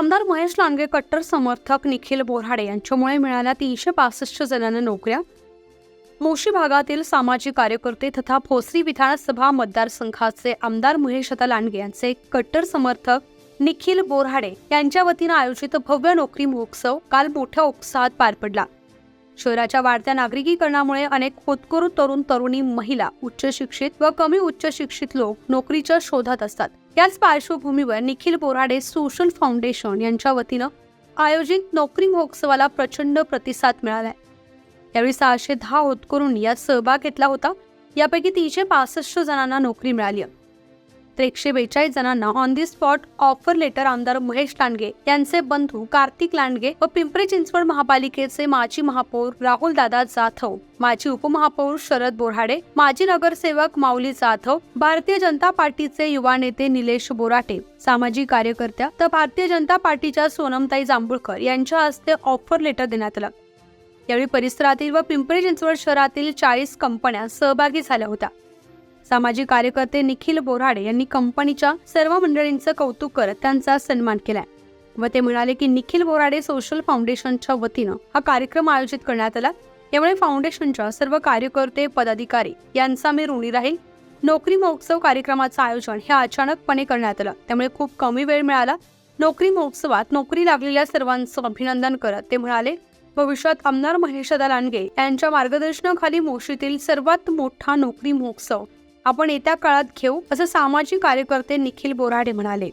आमदार महेश लांडगे कट्टर समर्थक निखिल बोराडे यांच्यामुळे मिळाल्या तीनशे पासष्ट जणांना नोकऱ्या. मोशी भागातील सामाजिक कार्यकर्ते तथा भोसरी विधानसभा मतदारसंघाचे आमदार महेश आता लांडगे यांचे कट्टर समर्थक निखिल बोरहाडे यांच्या वतीनं आयोजित भव्य नोकरी महोत्सव काल मोठ्या उत्साहात पार पडला. शहराच्या वाढत्या नागरिकीकरणामुळे अनेक होतकरू तरुण तरुणी महिला उच्च शिक्षित व कमी उच्च शिक्षित लोक नोकरीच्या शोधात असतात. याच पार्श्वभूमीवर निखिल बोराडे सोशल फाउंडेशन यांच्या वतीनं आयोजित नोकरी महोत्सवाला प्रचंड प्रतिसाद मिळालाय यावेळी सहाशे दहा होतकरूंनी यात सहभाग घेतला होता यापैकी तीनशे पासष्ट जणांना नोकरी मिळाली आहे. तर एकशे बेचाळीस जणांना on the spot offer letter आमदार महेश लांडगे यांचे बंधू कार्तिक लांडगे व पिंपरी चिंचवड महापालिकेचे माजी महापौर राहुल दादा जाधव माजी उपमहापौर शरद बोराडे माजी नगरसेवक माऊली जाधव भारतीय जनता पार्टीचे युवा नेते निलेश बोराटे सामाजिक कार्यकर्त्या तर भारतीय जनता पार्टीच्या सोनमताई जांभूळकर यांच्या हस्ते ऑफर लेटर देण्यात आलं. यावेळी परिसरातील व पिंपरी चिंचवड शहरातील चाळीस कंपन्या सहभागी झाल्या होत्या. सामाजिक कार्यकर्ते निखिल बोराडे यांनी कंपनीच्या सर्व मंडळींचं कौतुक करत त्यांचा सन्मान केलाय. व ते म्हणाले की निखिल बोराडे सोशल फाउंडेशनच्या वतीनं हा कार्यक्रम आयोजित करण्यात आला. यामुळे फाउंडेशनच्या सर्व कार्यकर्ते पदाधिकारी यांचा मी ऋणी राहील. नोकरी महोत्सव कार्यक्रमाचं आयोजन हे अचानकपणे करण्यात आलं. त्यामुळे खूप कमी वेळ मिळाला. नोकरी महोत्सवात नोकरी लागलेल्या सर्वांचं अभिनंदन करत ते म्हणाले भविष्यात आमदार महेशदा लांडगे यांच्या मार्गदर्शनाखाली मोशीतील सर्वात मोठा नोकरी महोत्सव आपण येत्या काळात घेऊ असं सामाजिक कार्यकर्ते निखिल बोराडे म्हणाले.